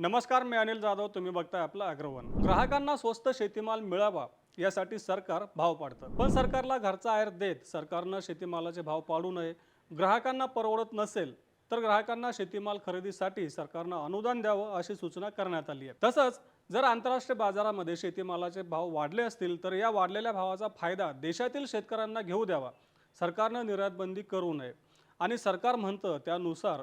नमस्कार मी अनिल जाधव. तुम्ही बघताय आपलं अग्रवन. ग्राहकांना स्वस्त शेतीमाल मिळावा यासाठी सरकार भाव पाडतं. पण सरकारला घरचा आहेर देत सरकारनं शेतीमालाचे भाव पाडू नये ग्राहकांना परवडत नसेल तर ग्राहकांना शेतीमाल खरेदीसाठी सरकारनं अनुदान द्यावं अशी सूचना करण्यात आली आहे. तसंच जर आंतरराष्ट्रीय बाजारामध्ये शेतीमालाचे भाव वाढले असतील तर या वाढलेल्या भावाचा फायदा देशातील शेतकऱ्यांना घेऊ द्यावा. सरकारनं निर्यातबंदी करू नये. आणि सरकार म्हणतं त्यानुसार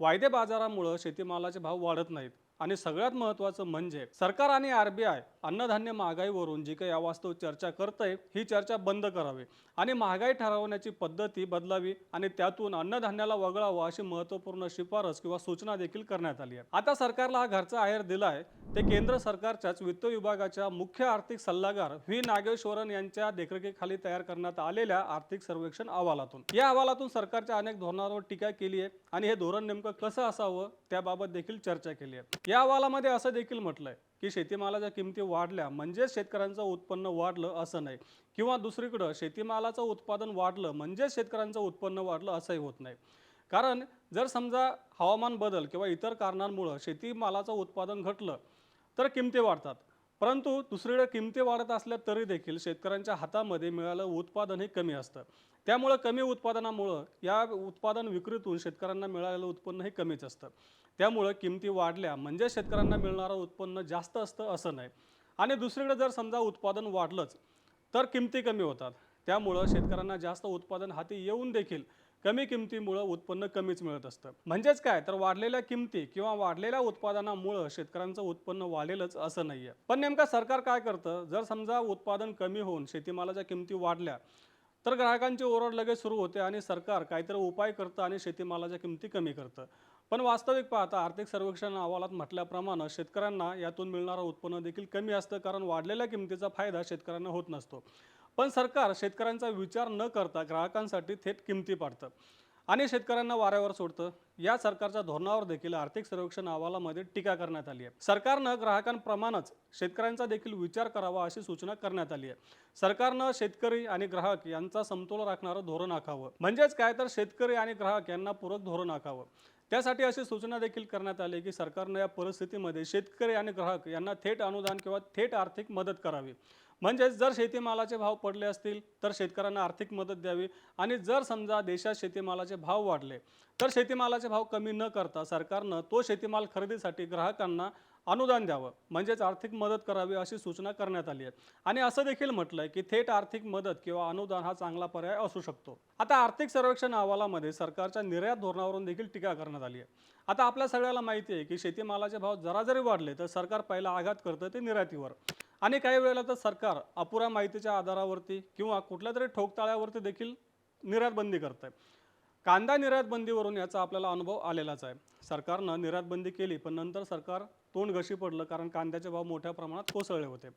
वायदे बाजारामुळं शेतीमालाचे भाव वाढत नाहीत. आणि सगळ्यात महत्त्वाचं म्हणजे सरकार आणि आर बी आय अन्नधान्य महागाईवरून जी काही अवास्तव चर्चा करतंय ही चर्चा बंद करावी आणि महागाई ठरवण्याची पद्धती बदलावी आणि त्यातून अन्नधान्याला वगळावं अशी महत्त्वपूर्ण शिफारस किंवा सूचना देखील करण्यात आली आहे. आता सरकारला हा घरचा आहेर दिलाय. ते केंद्र सरकारच्याच वित्त विभागाच्या मुख्य आर्थिक सल्लागार व्ही. नागेश्वरन यांच्या देखरेखीखाली तयार करण्यात आलेल्या आर्थिक सर्वेक्षण अहवालातून. या अहवालातून सरकारच्या अनेक धोरणांवर टीका केली आहे आणि हे धोरण नेमकं कसं असावं त्याबाबत देखील चर्चा केली आहे. या अहवालामध्ये असं देखील म्हटलंय की शेतीमालाच्या किमती वाढल्या म्हणजेच शेतकऱ्यांचं उत्पन्न वाढलं असं नाही. किंवा दुसरीकडं शेतीमालाचं उत्पादन वाढलं म्हणजेच शेतकऱ्यांचं उत्पन्न वाढलं असंही होत नाही. कारण जर समजा हवामान बदल किंवा इतर कारणांमुळं शेतीमालाचं उत्पादन घटलं तर किमती वाढतात. परंतु दुसरीकडे किमती वाढत असल्या तरी देखील शेतकऱ्यांच्या हातामध्ये मिळालं उत्पादन हे कमी असतं. त्यामुळं कमी उत्पादनामुळं या उत्पादन विक्रीतून शेतकऱ्यांना मिळालेलं उत्पन्न हे कमीच असतं. त्यामुळं किमती वाढल्या. म्हणजे शेतकऱ्यांना मिळणारं उत्पन्न जास्त असतं असं नाही. आणि दुसरीकडे जर समजा उत्पादन वाढलंच तर किमती कमी होतात. त्यामुळं शेतकऱ्यांना जास्त उत्पादन हाती येऊन देखील कमी किमतीमुळं उत्पन्न कमीच मिळत असतं. म्हणजेच काय? तर वाढलेल्या किमती किंवा वाढलेल्या उत्पादनामुळं शेतकऱ्यांचं उत्पन्न वाढेलच असं नाही आहे पण नेमका सरकार काय करतं? जर समजा उत्पादन कमी होऊन शेतीमालाच्या किमती वाढल्या तर ग्राहकांची ओरड लगेच सुरू होते आणि सरकार काहीतरी उपाय करतं आणि शेतीमालाच्या किमती कमी करतं. पण वास्तविक पाहता आर्थिक सर्वेक्षण अहवालात म्हटल्याप्रमाणे शेतकऱ्यांना यातून मिळणारं उत्पन्न देखील कमी असतं कारण वाढलेल्या किमतीचा फायदा शेतकऱ्यांना होत नसतो. पण सरकार शेतकऱ्यांचा विचार न करता ग्राहकांसाठी थेट किमती पाडतं आणि शेतकऱ्यांना वाऱ्यावर सोडतं. या सरकारच्या धोरणावर देखील आर्थिक सर्वेक्षण अहवालामध्ये टीका करण्यात आली आहे. सरकारनं ग्राहकांप्रमाणेच शेतकऱ्यांचा देखील विचार करावा अशी सूचना करण्यात आली आहे. सरकारनं शेतकरी आणि ग्राहक यांचा समतोल राखणारं धोरण आखावं. म्हणजेच काय तर शेतकरी आणि ग्राहक यांना पूरक धोरण आखावं. त्यासाठी अशी सूचना देखील करण्यात आली की सरकारनं या परिस्थितीमध्ये शेतकरी आणि ग्राहक यांना थेट अनुदान किंवा थेट आर्थिक मदत करावी. म्हणजेच जर शेतीमालाचे भाव पडले असतील तर शेतकऱ्यांना आर्थिक मदत द्यावी आणि जर समजा देशात शेतीमालाचे भाव वाढले तर शेतीमालाचे भाव कमी न करता सरकारनं तो शेतीमाल खरेदीसाठी ग्राहकांना अनुदान द्यावं. म्हणजेच आर्थिक मदत करावी अशी सूचना करण्यात आली आहे. आणि असं देखील म्हटलं आहे की थेट आर्थिक मदत किंवा अनुदान हा चांगला पर्याय असू शकतो. आता आर्थिक सर्वेक्षण अहवालामध्ये सरकारच्या निर्यात धोरणावरून देखील टीका करण्यात आली आहे. आता आपल्या सगळ्याला माहिती आहे की शेतीमालाचे भाव जरा जरी वाढले तर सरकार पहिला आघात करतं ते निर्यातीवर. आणि काही वेळेला तर सरकार अपुऱ्या माहितीच्या आधारावरती किंवा कुठल्या तरी ठोकताळ्यावरती देखील निर्यात बंदी करत आहे कांदा निर्यात बंदीवरून याचा आपल्याला अनुभव आलेलाच आहे. सरकारनं निर्यात बंदी केली पण नंतर सरकार तोंड घशी पडलं कारण कांद्याचे भाव मोठ्या प्रमाणात कोसळले होते.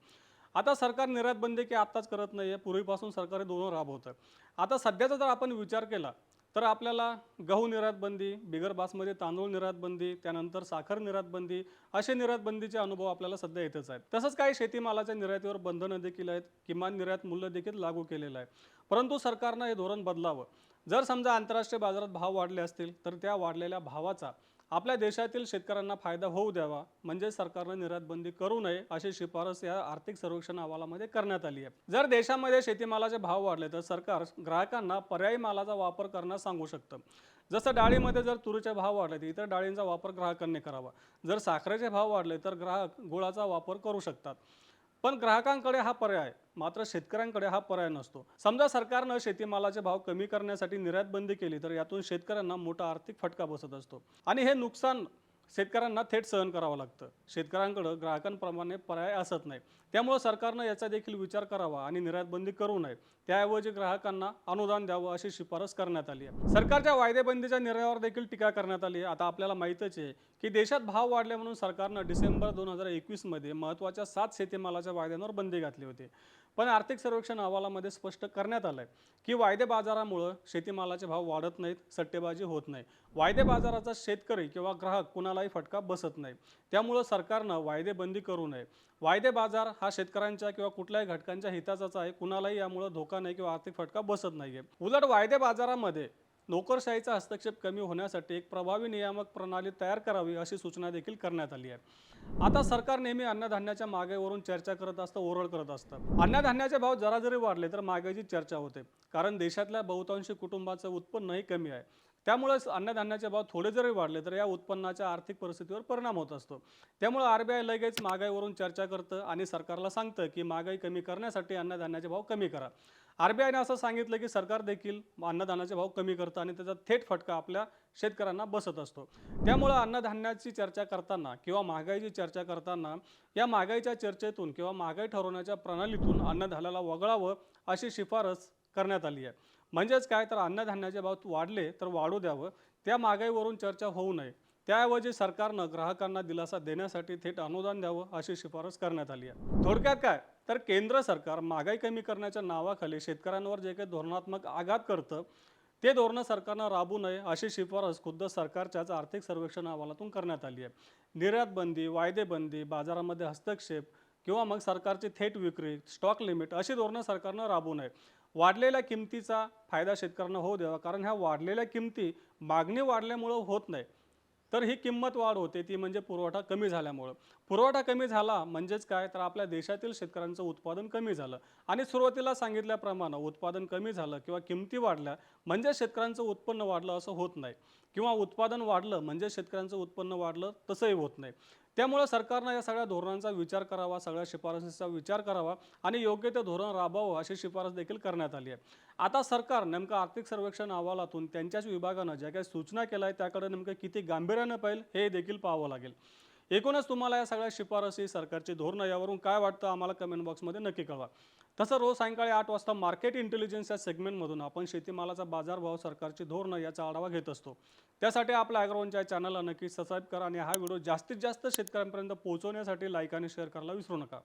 आता सरकार निर्यात बंदी की आत्ताच करत नाही आहे पूर्वीपासून सरकार हे दोन राबवतं आता सध्याचा जर आपण विचार केला तर आपल्याला गहू निर्यात बंदी बिगर बासमध्ये तांदूळ निर्यात बंदी त्यानंतर साखर निर्यात बंदी असे निर्यात बंदीचे अनुभव आपल्याला सध्या येतच आहेत. तसंच काही शेतीमालाच्या निर्यातीवर बंधनं देखील आहेत किमान निर्यात मूल्य देखील लागू केलेलं आहे. परंतु सरकारनं हे धोरण बदलावं. जर समजा आंतरराष्ट्रीय बाजारात भाव वाढले असतील तर त्या वाढलेल्या भावाचा आपल्या देशातील शेतकऱ्यांना फायदा होऊ द्यावा म्हणजे सरकारनं निर्यात बंदी करू नये अशी शिफारस या आर्थिक सर्वेक्षण अहवालामध्ये करण्यात आली आहे. जर देशामध्ये शेतीमालाचे भाव वाढले तर सरकार ग्राहकांना पर्यायी मालाचा वापर करण्यास सांगू शकतं. जसं डाळीमध्ये जर तुरीचे भाव वाढले तर इतर डाळींचा वापर ग्राहकांनी करावा. जर साखरेचे भाव वाढले तर ग्राहक गुळाचा वापर करू शकतात. पण ग्राहकांकडे हा पर्याय मात्र शेतकऱ्यांकडे हा पर्याय नसतो. समजा सरकारनं शेतीमालाचे भाव कमी करण्यासाठी निर्यात बंदी केली तर यातून शेतकऱ्यांना मोठा आर्थिक फटका बसत असतो. आणि हे नुकसान शेतकऱ्यांना थेट सहन करावं लागतं. शेतकऱ्यांकडं ग्राहकांप्रमाणे पर्याय असत नाही. त्यामुळं सरकारनं याचा देखील विचार करावा आणि निर्यातबंदी करू नये. त्याऐवजी ग्राहकांना अनुदान द्यावं अशी शिफारस करण्यात आली आहे. सरकारच्या वायदेबंदीच्या निर्णयावर देखील टीका करण्यात आली आहे. आता आपल्याला माहीतच आहे की देशात भाव वाढले म्हणून सरकारनं डिसेंबर दोन हजार एकवीसमध्ये महत्त्वाच्या सात शेतीमालाच्या वायद्यांवर बंदी घातली होती. पण आर्थिक सर्वेक्षण अहवालामध्ये स्पष्ट करण्यात आलं आहे की वायदे बाजारामुळं शेतीमालाचे भाव वाढत नाहीत सट्टेबाजी होत नाही. वायदे बाजाराचा शेतकरी किंवा ग्राहक कुणालाही फटका बसत नाही. त्यामुळं सरकारनं वायदे बंदी करू नये. वायदे बाजार हा शेतकऱ्यांच्या किंवा कुठल्याही घटकांच्या हिताचाच आहे. कुणालाही यामुळं धोका नाही किंवा आर्थिक फटका बसत नाही आहे उलट वायदे बाजारामध्ये नोकरशाहीचा हस्तक्षेप कमी होण्यासाठी एक प्रभावी नियामक प्रणाली तयार करावी अशी सूचना देखील करण्यात आली आहे. आता सरकार नेहमी अन्नधान्याच्या मागेवरून चर्चा करत असतं ओरळ करत असतं. अन्नधान्याचे भाव जरा जरी वाढले तर महागाईची चर्चा होते कारण देशातल्या बहुतांशी कुटुंबाचं उत्पन्नही कमी आहे. त्यामुळेच अन्नधान्याचे भाव थोडे जरी वाढले तर या उत्पन्नाच्या आर्थिक परिस्थितीवर परिणाम होत असतो. त्यामुळे आर बी आय लगेच महागाईवरून चर्चा करतं आणि सरकारला सांगतं की महागाई कमी करण्यासाठी अन्नधान्याचे भाव कमी करा. आर बी असं सांगितलं की सरकार देखील अन्नधान्याचे भाव कमी करतं आणि त्याचा थेट फटका आपल्या शेतकऱ्यांना बसत असतो. त्यामुळं अन्नधान्याची चर्चा करताना किंवा महागाईची चर्चा करताना या महागाईच्या चर्चेतून किंवा महागाई ठरवण्याच्या प्रणालीतून अन्नधान्याला वगळावं अशी शिफारस करण्यात आली आहे. म्हणजेच काय? तर अन्नधान्याचे भाव वाढले तर वाढू द्यावं. त्या महागाईवरून चर्चा होऊ नये. त्याऐवजी सरकारनं ग्राहकांना दिलासा देण्यासाठी थेट अनुदान द्यावं अशी शिफारस करण्यात आली आहे. थोडक्यात काय? तर केंद्र सरकार महागाई कमी करण्याच्या नावाखाली शेतकऱ्यांवर जे काही धोरणात्मक आघात करतं ते धोरणं सरकारनं राबू नये अशी शिफारस खुद्द सरकारच्याच आर्थिक सर्वेक्षण अहवालातून करण्यात आली आहे. निर्यात बंदी वायदेबंदी बाजारामध्ये हस्तक्षेप किंवा मग सरकारची थेट विक्री स्टॉक लिमिट अशी धोरणं सरकारनं राबू नये. वाढलेल्या किमतीचा फायदा शेतकऱ्यांना होऊ द्यावा कारण ह्या वाढलेल्या किमती मागणी वाढल्यामुळं होत नाही. तर ही किंमत वाढ होते ती म्हणजे पुरवठा कमी झाल्यामुळं. पुरवठा कमी झाला म्हणजेच काय? तर आपल्या देशातील शेतकऱ्यांचं उत्पादन कमी झालं. आणि सुरुवातीला सांगितल्याप्रमाणे उत्पादन कमी झालं किंवा किमती वाढल्या म्हणजे शेतकऱ्यांचं उत्पन्न वाढलं असं होत नाही. किंवा उत्पादन वाढलं म्हणजे शेतकऱ्यांचं उत्पन्न वाढलं तसंही होत नाही. त्यामुळं सरकारनं या सगळ्या धोरणांचा विचार करावा सगळ्या शिफारसींचा विचार करावा आणि योग्य ते धोरण राबवावं अशी शिफारस देखील करण्यात आली आहे. आता सरकार नेमकं आर्थिक सर्वेक्षण अहवालातून त्यांच्याच विभागानं ज्या काही सूचना केल्या आहेत त्याकडे नेमकं किती गांभीर्यानं पाहिजे हे देखील पाहावं लागेल. एकूणच तुम्हाला या सगळ्या शिफारसी सरकारची धोरणं यावरून काय वाटतं आम्हाला कमेंट बॉक्समध्ये नक्की कळवा. तसं रोज सायंकाळी आठ वाजता मार्केट इंटेलिजन्स या सेगमेंटमधून आपण शेतीमालाचा बाजारभाव सरकारची धोरणं याचा आढावा घेत असतो. त्यासाठी आपल्या ॲग्रोवनच्या चॅनलला नक्की सबस्क्राईब करा आणि हा व्हिडिओ जास्तीत जास्त शेतकऱ्यांपर्यंत पोहोचवण्यासाठी लाईक आणि शेअर करायला विसरू नका.